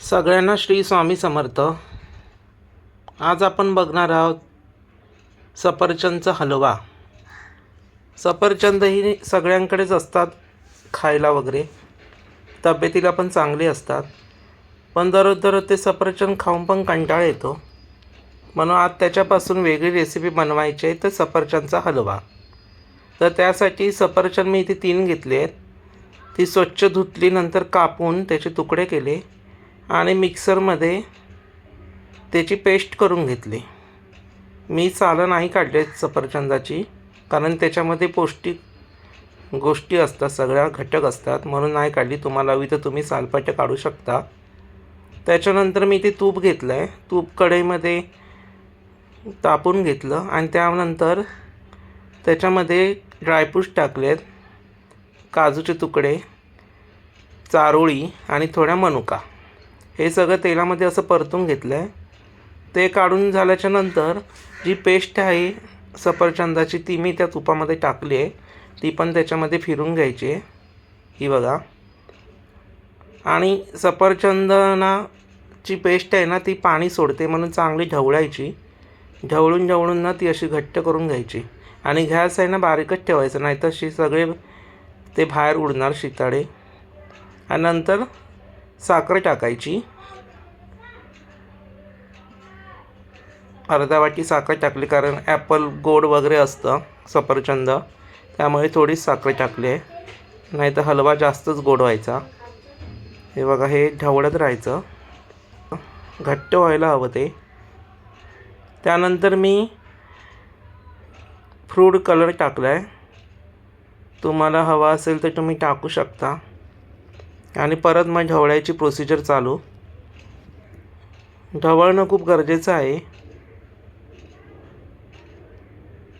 सगळ्यांना श्री स्वामी समर्थ. आज आपण बघणार आहोत सफरचंदचा हलवा. सफरचंद ही सगळ्यांकडेच असतात खायला वगैरे. तब्येतीला पण चांगली असतात. पण दररोज दररोज ते सफरचंद खाऊन पण कंटाळा येतो. म्हणून आज त्याच्यापासून वेगळी रेसिपी बनवायची आहे तर सफरचंदचा हलवा. तर त्यासाठी सफरचंद मी इथे तीन घेतले आहेत. ती स्वच्छ धुतली नंतर कापून त्याचे तुकडे केले. आणि मिक्सरमध्ये त्याची पेस्ट करून घेतली. मी सालं नाही काढले सफरचंदाची कारण त्याच्यामध्ये पौष्टिक गोष्टी असतात सगळ्या घटक असतात. म्हणून नाही काढली. तुम्हाला हवी तर तुम्ही सालपाट्या काढू शकता. त्याच्यानंतर मी ते तूप घेतलं आहे तूप कढईमध्ये तापून घेतलं आणि त्यानंतर त्याच्यामध्ये ड्रायफ्रूट्स टाकलेत काजूचे तुकडे चारोळी आणि थोड्या मनुका. हे सगळं तेलामध्ये असं परतून घेतलं आहे ते काढून झाल्याच्यानंतर जी पेस्ट आहे सफरचंदाची ती मी त्या तुपामध्ये टाकली आहे. ती पण त्याच्यामध्ये फिरून घ्यायची आहे. ही बघा. आणि सफरचंदनाची पेस्ट आहे ना ती पाणी सोडते म्हणून चांगली ढवळायची. ढवळून ढवळून ना ती अशी घट्ट करून घ्यायची. आणि गॅस आहे ना बारीकच ठेवायचं नाही तर शी सगळे ते बाहेर उडणार शिताडे. आणि नंतर साखर टाकायची. अर्धा वाटी साखर टाकली कारण ॲपल गोड वगैरे असतं सफरचंद त्यामुळे थोडीच साखर टाकली आहे. नाही तर हलवा जास्तच गोड व्हायचा. हे बघा हे ढवळत राहायचं. घट्ट व्हायला हवं ते. त्यानंतर मी फ्रूड कलर टाकला आहे तुम्हाला हवा असेल तर तुम्ही टाकू शकता. आणि परत मग ढवळायची प्रोसिजर चालू. ढवळणं खूप गरजेचं आहे.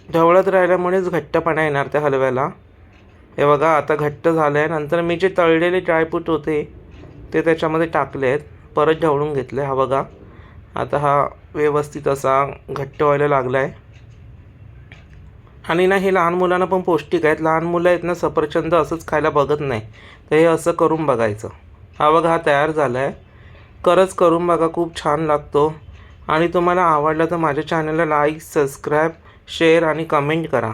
ढवळत राहिल्यामुळेच घट्टपणा येणार त्या हलव्याला. हे बघा आता घट्ट झालं आहे नंतर मी जे तळलेले ड्रायफ्रूट होते ते त्याच्यामध्ये टाकले आहेत. परत ढवळून घेतले हा बघा आता हा व्यवस्थित असा घट्ट व्हायला लागला आहे आणि ना हे लहान मुलांना पण पौष्टिक आहेत. लहान मुलं आहेत ना सफरचंद असंच खायला बघत नाही. तर हे असं करून बघायचं. हा बघा हा तयार झाला आहे खरंच करून बघा खूप छान लागतो. आणि तुम्हाला आवडला तर माझ्या चॅनलला लाईक सबस्क्राईब शेअर आणि कमेंट करा.